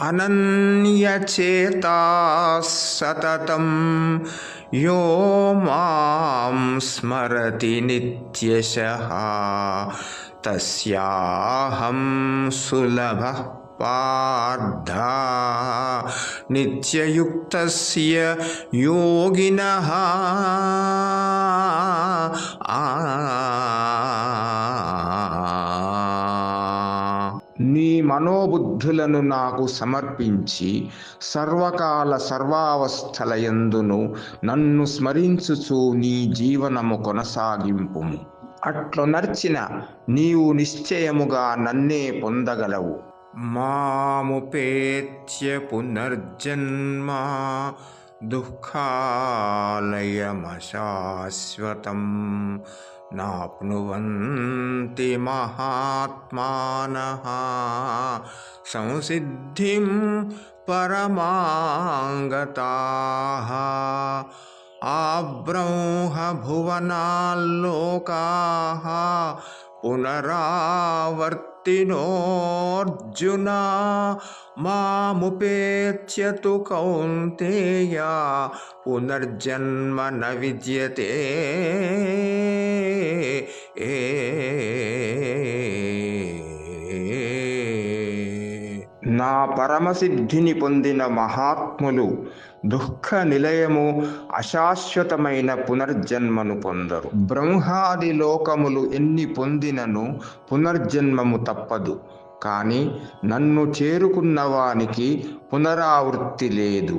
अनन्यचेता सततं यो मां स्मरति नित्यशः। तस्याहं सुलभः पार्धा। नित्ययुक्तस्य योगिनः। आ మనోబుద్ధులను నాకు సమర్పించి సర్వకాల సర్వావస్థలయందును నన్ను స్మరించుచు నీ జీవనము కొనసాగింపుము. అట్లు నర్చిన నీవు నిశ్చయముగా నన్నే పొందగలవు. మాముపేత్య పునర్జన్మ దుఃఖాలయమశాశ్వతం. नाप्नुवन्ति महात्मानः। संसिद्धिं परमाङ्गताः। आब्रंहभुवनाल्लोकाः పునరావర్తినోర్జున మాముపేత్యతు కౌంతేయ పునర్జన్మ న విద్యతే ఏ నా పరమసిద్ధిని పొందిన మహాత్ములు దుఃఖ నిలయము అశాశ్వతమైన పునర్జన్మను పొందరు. బ్రహ్మాది లోకములు ఎన్ని పొందినను పునర్జన్మము తప్పదు. కానీ నన్ను చేరుకున్న వానికి పునరావృత్తి లేదు.